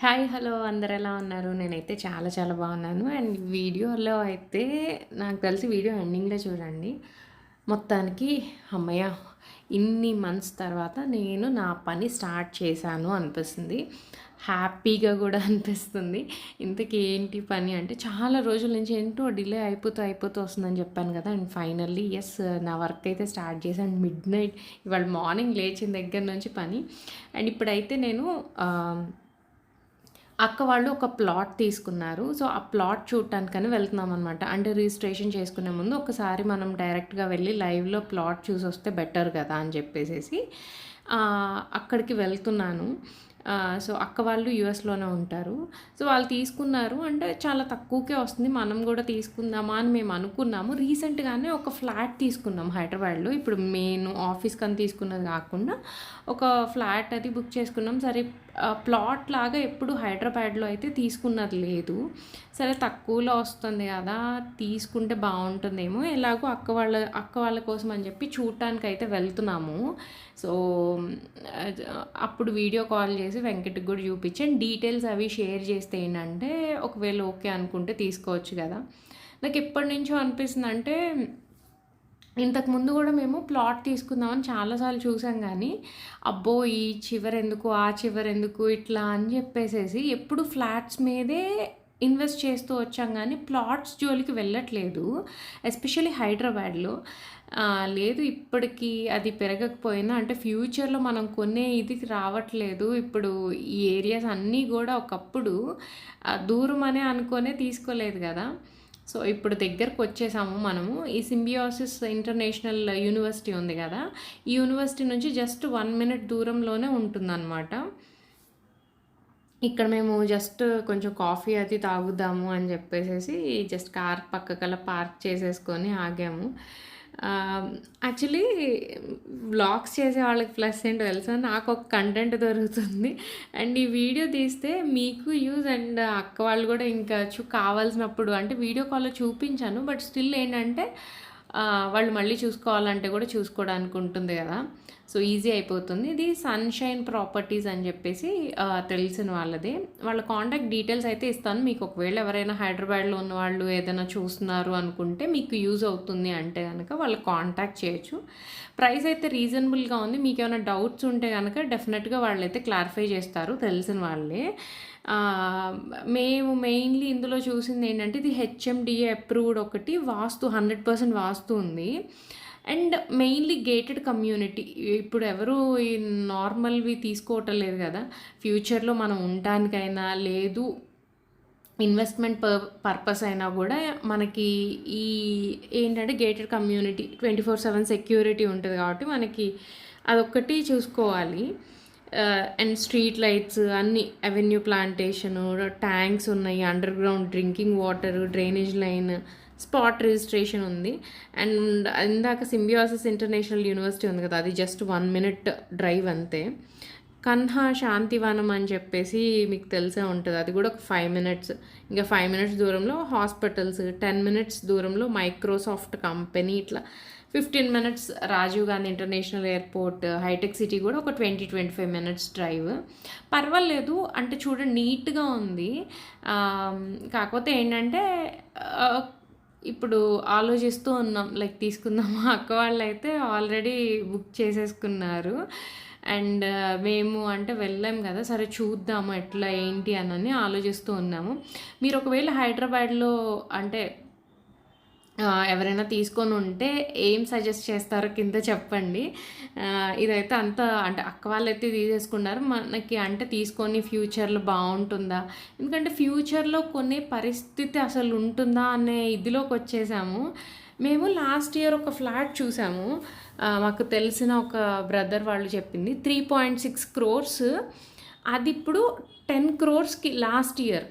Hi hello అందరు ఎలా ఉన్నారు? నేనైతే చాలా చాలా బాగున్నాను. అండ్ వీడియోలో అయితే నాకు తెలిసి వీడియో ఎండింగ్లో చూడండి. మొత్తానికి అమ్మయ్య ఇన్ని మంత్స్ తర్వాత నేను నా పని స్టార్ట్ చేశాను అనిపిస్తుంది. హ్యాపీగా కూడా అనిపిస్తుంది. ఇంతకీ ఏంటి పని అంటే చాలా రోజుల నుంచి ఏంటో డిలే అయిపోతూ అయిపోతూ వస్తుందని చెప్పాను కదా. అండ్ ఫైనల్లీ ఎస్ నా వర్క్ అయితే స్టార్ట్ చేశాను మిడ్ నైట్ ఇవాళ మార్నింగ్ లేచిన దగ్గర నుంచి పని. అండ్ ఇప్పుడైతే నేను అక్క వాళ్ళు ఒక ప్లాట్ తీసుకున్నారు. సో ఆ ప్లాట్ చూడటానికని వెళ్తున్నాం అనమాట అంటే రిజిస్ట్రేషన్ చేసుకునే ముందు ఒకసారి మనం డైరెక్ట్గా వెళ్ళి లైవ్లో ప్లాట్ చూసి వస్తే బెటర్ కదా అని చెప్పేసి అక్కడికి వెళ్తున్నాను. సో అక్క వాళ్ళు యుఎస్లోనే ఉంటారు. సో వాళ్ళు తీసుకున్నారు. అంటే చాలా తక్కువకే వస్తుంది. మనం కూడా తీసుకుందామా అని మేము అనుకున్నాము. రీసెంట్గానే ఒక ఫ్లాట్ తీసుకున్నాం హైదరాబాద్లో. ఇప్పుడు నేను ఆఫీస్కి అని తీసుకున్నది కాకుండా ఒక ఫ్లాట్ అది బుక్ చేసుకున్నాం. సరే ప్లాట్ లాగా ఎప్పుడు హైదరాబాద్లో అయితే తీసుకున్నది లేదు. సరే తక్కువలో వస్తుంది కదా తీసుకుంటే బాగుంటుందేమో. ఎలాగో అక్క వాళ్ళ అక్క వాళ్ళ కోసం అని చెప్పి చూడటానికి అయితే వెళ్తున్నాము. సో అప్పుడు వీడియో కాల్ చేసి వెంకట్కి కూడా చూపించాను డీటెయిల్స్ అవి షేర్ చేస్తే ఏంటంటే ఒకవేళ ఓకే అనుకుంటే తీసుకోవచ్చు కదా. నాకు ఎప్పటి నుంచో అనిపిస్తుంది అంటే ఇంతకు ముందు కూడా మేము ప్లాట్ తీసుకుందామని చాలాసార్లు చూసాం కానీ అబ్బో ఈ చివరెందుకు ఆ చివరెందుకు ఇట్లా అని చెప్పేసేసి ఎప్పుడు ఫ్లాట్స్ మీదే ఇన్వెస్ట్ చేస్తూ వచ్చాం కానీ ప్లాట్స్ జోలికి వెళ్ళట్లేదు ఎస్పెషల్లీ హైదరాబాద్లో. లేదు ఇప్పటికి అది పెరగకపోయినా అంటే ఫ్యూచర్లో మనం కొనే ఇది రావట్లేదు. ఇప్పుడు ఈ ఏరియాస్ అన్నీ కూడా ఒకప్పుడు దూరం అనే అనుకునే తీసుకోలేదు కదా. సో ఇప్పుడు దగ్గరకు వచ్చేసాము మనము. ఈ సింబియోసిస్ ఇంటర్నేషనల్ యూనివర్సిటీ ఉంది కదా. ఈ యూనివర్సిటీ నుంచి జస్ట్ వన్ మినిట్ దూరంలోనే ఉంటుందన్నమాట. ఇక్కడ మేము జస్ట్ కొంచెం కాఫీ అది తాగుదాము అని చెప్పేసి జస్ట్ కార్ పక్కకల పార్క్ చేసేసుకొని ఆగాము. యాక్చువల్లీ వ్లాగ్స్ చేసే వాళ్ళకి ప్లస్ ఏంటో తెలుసా? నాకు ఒక కంటెంట్ దొరుకుతుంది. అండ్ ఈ వీడియో తీస్తే మీకు యూజ్ అండ్ అక్క వాళ్ళు కూడా ఇంకా చూ కావాల్సినప్పుడు అంటే వీడియో కాల్లో చూపించాను. బట్ స్టిల్ ఏంటంటే వాళ్ళు మళ్ళీ చూసుకోవాలంటే కూడా చూసుకోవడానికి ఉంటుంది కదా. సో ఈజీ అయిపోతుంది. ఇది సన్షైన్ ప్రాపర్టీస్ అని చెప్పేసి తెలిసిన వాళ్ళదే. వాళ్ళ కాంటాక్ట్ డీటెయిల్స్ అయితే ఇస్తాను. మీకు ఒకవేళ ఎవరైనా హైదరాబాద్లో ఉన్న వాళ్ళు ఏదైనా చూస్తున్నారు అనుకుంటే మీకు యూజ్ అవుతుంది అంటే కనుక వాళ్ళు కాంటాక్ట్ చేయొచ్చు. ప్రైస్ అయితే రీజనబుల్గా ఉంది. మీకు ఏమైనా డౌట్స్ ఉంటే కనుక డెఫినెట్గా వాళ్ళైతే క్లారిఫై చేస్తారు తెలిసిన వాళ్ళే. మేము మెయిన్లీ ఇందులో చూసింది ఏంటంటే ఇది హెచ్ఎండిఏ అప్రూవ్డ్ ఒకటి వాస్తు హండ్రెడ్ పర్సెంట్ వాస్తు ఉంది. And mainly gated community. ఇప్పుడు ఎవరు ఈ నార్మల్వి తీసుకోవటం లేదు కదా. ఫ్యూచర్లో మనం ఉండటానికైనా లేదు ఇన్వెస్ట్మెంట్ పర్ పర్పస్ అయినా కూడా మనకి ఈ ఏంటంటే gated community twenty four seven security ఉంటుంది కాబట్టి మనకి అదొక్కటి చూసుకోవాలి. అండ్ స్ట్రీట్ లైట్స్ అన్ని అవెన్యూ ప్లాంటేషను ట్యాంక్స్ ఉన్నాయి underground drinking water drainage line spot registration ఉంది. అండ్ ఇందాక సింబియాసిస్ ఇంటర్నేషనల్ యూనివర్సిటీ ఉంది కదా అది జస్ట్ వన్ మినిట్ డ్రైవ్ అంతే. కన్హా శాంతివనం అని చెప్పేసి మీకు తెలిసే ఉంటుంది. అది కూడా ఒక ఫైవ్ మినిట్స్ ఇంకా ఫైవ్ మినిట్స్ దూరంలో హాస్పిటల్స్ టెన్ మినిట్స్ దూరంలో మైక్రోసాఫ్ట్ కంపెనీ ఇట్లా fifteen minutes Rajiv Gandhi international airport hitech city కూడా ఒక twenty twenty five minutes drive పర్వాలేదు అంటే చూడండి నీట్గా ఉంది. కాకపోతే ఏంటంటే ఇప్పుడు ఆలోచిస్తూ ఉన్నాం లైక్ తీసుకుందామా? అక్క వాళ్ళు అయితే ఆల్రెడీ బుక్ చేసేసుకున్నారు. అండ్ మేము అంటే వెళ్ళాం కదా సరే చూద్దాము ఎట్లా ఏంటి అని ఆలోచిస్తూ ఉన్నాము. మీరు ఒకవేళ హైదరాబాద్లో అంటే ఎవరైనా తీసుకొని ఉంటే ఏం సజెస్ట్ చేస్తారో కింద చెప్పండి. ఇదైతే అంత అంటే అక్క వాళ్ళు అయితే తీసేసుకున్నారు. మనకి అంటే తీసుకొని ఫ్యూచర్లో బాగుంటుందా? ఎందుకంటే ఫ్యూచర్లో కొనే పరిస్థితి అసలు ఉంటుందా అనే ఇదిలోకి వచ్చేసాము. మేము లాస్ట్ ఇయర్ ఒక ఫ్లాట్ చూసాము. మాకు తెలిసిన ఒక బ్రదర్ వాళ్ళు చెప్పింది. Three point six crores. అది ఇప్పుడు ten క్రోర్స్కి last year.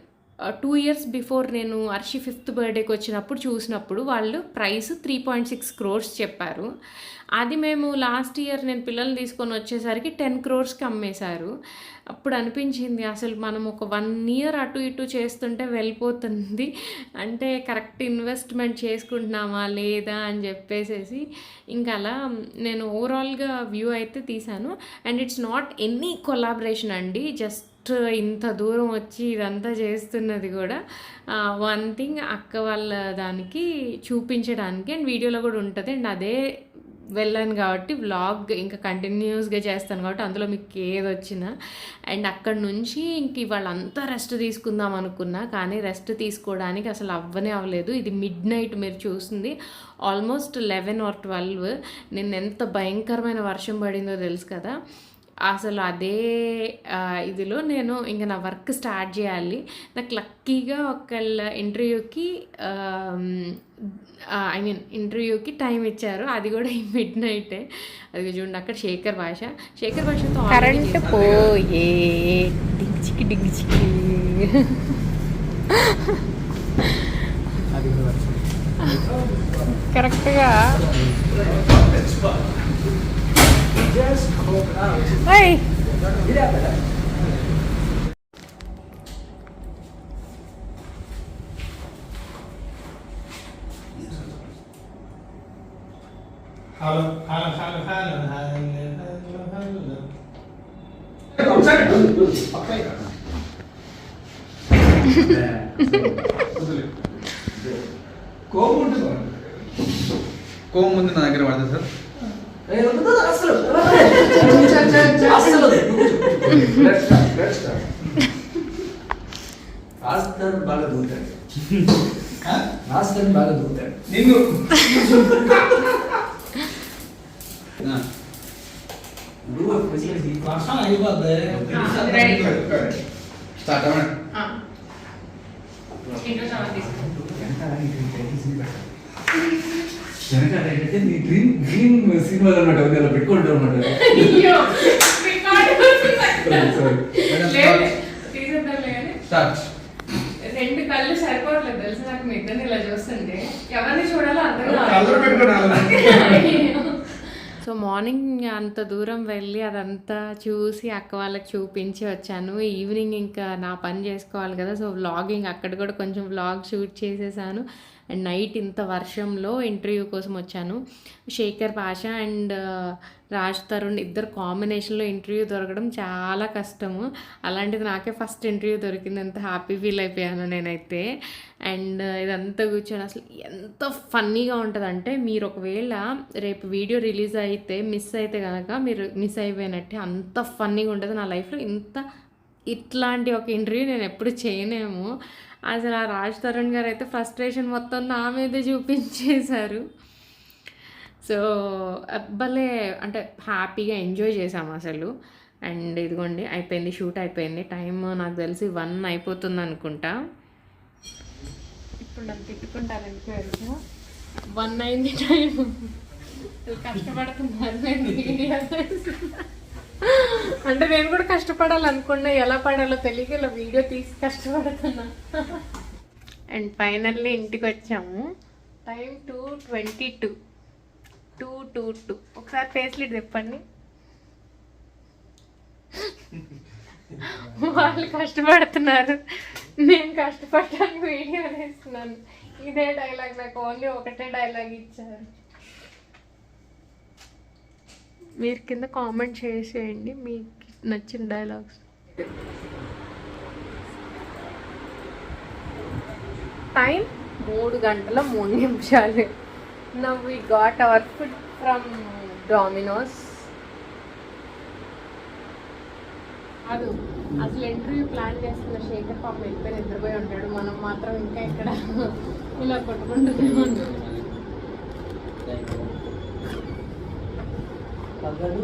Two years before నేను అర్షి ఫిఫ్త్ బర్త్డేకి వచ్చినప్పుడు చూసినప్పుడు వాళ్ళు price three point six crores చెప్పారు. అది మేము లాస్ట్ ఇయర్ నేను పిల్లల్ని తీసుకొని వచ్చేసరికి టెన్ క్రోర్స్కి అమ్మేశారు. అప్పుడు అనిపించింది అసలు మనం ఒక వన్ ఇయర్ అటు ఇటు చేస్తుంటే వెళ్ళిపోతుంది. అంటే కరెక్ట్ ఇన్వెస్ట్మెంట్ చేసుకుంటున్నామా లేదా అని చెప్పేసేసి ఇంకా అలా నేను ఓవరాల్గా వ్యూ అయితే తీశాను. And it's not any collaboration అండి జస్ట్ ఫస్ట్ ఇంత దూరం వచ్చి ఇదంతా చేస్తున్నది కూడా వన్ థింగ్ అక్క వాళ్ళ దానికి చూపించడానికి అండ్ వీడియోలో కూడా ఉంటుంది. అండ్ అదే వెళ్ళాను కాబట్టి వ్లాగ్ ఇంకా కంటిన్యూస్గా చేస్తాను కాబట్టి అందులో మీకు ఏది వచ్చినా. అండ్ అక్కడ నుంచి ఇంక వాళ్ళంతా రెస్ట్ తీసుకుందాం అనుకున్నా కానీ రెస్ట్ తీసుకోవడానికి అసలు అవ్వనే అవ్వలేదు. ఇది మిడ్ నైట్ మీరు చూస్తుంది ఆల్మోస్ట్ లెవెన్ ఆర్ ట్వెల్వ్ నిన్న ఎంత భయంకరమైన వర్షం పడిందో తెలుసు కదా. అసలు అదే ఇదిలో నేను ఇంకా నా వర్క్ స్టార్ట్ చేయాలి. నాకు లక్కీగా ఒకళ్ళ ఇంటర్వ్యూకి ఐ మీన్ ఇంటర్వ్యూకి టైం ఇచ్చారు. అది కూడా ఈ మిడ్ నైటే అది చూడండి అక్కడ శేఖర్ భాష. శేఖర్ భాషతో కరెంట్ పోయే. కూడా వర్షం కరెక్ట్గా Just hope out. ఏయ్, ఇదే అక్కడ. Hello hello hello hello hello Let's start, let's start. Rajasthan బాగా దూతాడు రాజస్థాన్ బాగా దూతాడు నిన్ను ఆ. నువ్వు ఫెసిలిటీ వర్షం అయిపోద్ది స్టార్ట్ అవ్వండి వెనకాల ఏంటంటే నీ డ్రీమ్ డ్రీమ్ సినిమాలు అనమాట ఉంది అలా పెట్టుకుంటావు అనమాట స్టార్ట్ రెండు కళ్ళు సరిపోవట్లేదు తెలుసు నాకు? మీ ఇద్దరిని ఇలా చూస్తుంటే. ఎవరిని చూడాలో అర్థం సో మార్నింగ్ అంత దూరం వెళ్ళి అదంతా చూసి అక్క వాళ్ళకి చూపించి వచ్చాను. ఈవినింగ్ ఇంకా నా పని చేసుకోవాలి కదా సో వ్లాగింగ్ అక్కడ కూడా కొంచెం వ్లాగ్ షూట్ చేసేసాను. అండ్ నైట్ ఇంత వర్షంలో ఇంటర్వ్యూ కోసం వచ్చాను. శేఖర్ పాషా అండ్ రాజ్ తరుణ్ ఇద్దరు కాంబినేషన్లో ఇంటర్వ్యూ దొరకడం చాలా కష్టము. అలాంటిది నాకే ఫస్ట్ ఇంటర్వ్యూ దొరికింది అంత హ్యాపీ ఫీల్ అయిపోయాను నేనైతే. అండ్ ఇదంతా కూర్చొని అసలు ఎంత ఫన్నీగా ఉంటుందంటే మీరు ఒకవేళ రేపు వీడియో రిలీజ్ అయితే మిస్ అయితే కనుక మీరు మిస్ అయిపోయినట్టే అంత ఫన్నీగా ఉంటుంది నా లైఫ్లో ఇంత ఇట్లాంటి ఒక ఇంటర్వ్యూ నేను ఎప్పుడు చేయనేమో. అసలు ఆ రాజ్ తరుణ్ గారు అయితే ఫ్రస్ట్రేషన్ మొత్తం నా మీదే చూపించేశారు. సో భలే అంటే హ్యాపీగా ఎంజాయ్ చేసాము అసలు. అండ్ ఇదిగోండి అయిపోయింది షూట్ అయిపోయింది. టైం నాకు తెలిసి వన్ అయిపోతుంది అనుకుంటా. ఇప్పుడు నన్ను తిట్టుకుంటారు వన్ అయింది టైం కష్టపడుతున్నారు. అంటే నేను కూడా కష్టపడాలనుకున్నా ఎలా పడాలో తెలియక ఇలా వీడియో తీసి కష్టపడుతున్నా. అండ్ ఫైనల్లీ ఇంటికి వచ్చాము time two twenty two. Two two two. ఒకసారి ఫేస్ లీడ్ చెప్పండి వాళ్ళు కష్టపడుతున్నారు. నేను కష్టపడడానికి వీడియో వేస్తున్నాను ఇదే డైలాగ్ నాకు ఓన్లీ ఒకటే డైలాగ్ ఇచ్చారు. మీరు కింద కామెంట్ చేసేయండి మీకు నచ్చిన డైలాగ్స్. టైం? మూడు గంటల మూడు నిమిషాలు. Now we got our food from Domino's అది అసలు ఇంటర్వ్యూ ప్లాన్ చేస్తున్న శేఖర్ పాప వెళ్ళిపోయి నిద్రపోయి ఉంటాడు? మనం మాత్రం ఇంకా ఇక్కడ ఇలా కొట్టుకుంటూనే ఉన్నాం పగలు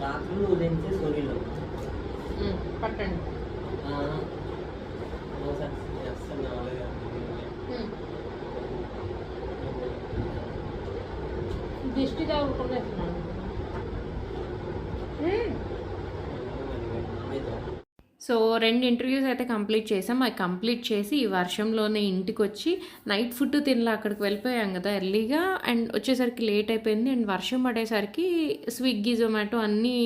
రాత్రులు ఉదయించే సూర్యులు. పట్టండి. సో రెండు ఇంటర్వ్యూస్ అయితే కంప్లీట్ చేసాం. అవి కంప్లీట్ చేసి ఈ వర్షంలోనే ఇంటికి వచ్చి నైట్ ఫుడ్ తినలా అక్కడికి వెళ్ళిపోయాం కదా ఎర్లీగా. అండ్ వచ్చేసరికి లేట్ అయిపోయింది. అండ్ వర్షం పడేసరికి స్విగ్గీ జొమాటో అన్నీ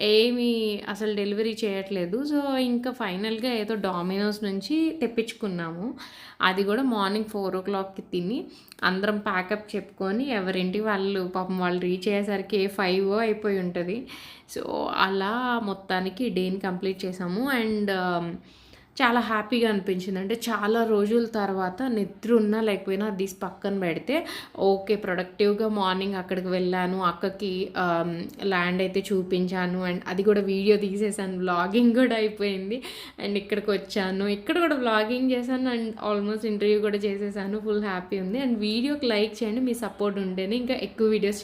ఏమీ అసలు డెలివరీ చేయట్లేదు. సో ఇంకా ఫైనల్గా ఏదో డామినోస్ నుంచి తెప్పించుకున్నాము. అది కూడా మార్నింగ్ ఫోర్ ఓ క్లాక్కి తిని అందరం ప్యాకప్ చెప్పుకొని ఎవరింటి వాళ్ళు పాపం వాళ్ళు రీచ్ అయ్యేసరికి ఫైవ్ అయిపోయి ఉంటుంది. సో అలా మొత్తానికి డేని కంప్లీట్ చేసాము. అండ్ చాలా హ్యాపీగా అనిపించింది. అంటే చాలా రోజుల తర్వాత నిద్ర ఉన్నా లేకపోయినా అది తీసి పక్కన పెడితే ఓకే ప్రొడక్టివ్గా మార్నింగ్ అక్కడికి వెళ్ళాను అక్కకి ల్యాండ్ అయితే చూపించాను అండ్ అది కూడా వీడియో తీసేసాను వ్లాగింగ్ కూడా అయిపోయింది అండ్ ఇక్కడికి వచ్చాను. ఇక్కడ కూడా వ్లాగింగ్ చేశాను అండ్ ఆల్మోస్ట్ ఇంటర్వ్యూ కూడా చేసేసాను ఫుల్ హ్యాపీ ఉంది. అండ్ వీడియోకి లైక్ చేయండి మీ సపోర్ట్ ఉంటేనే ఇంకా ఎక్కువ వీడియోస్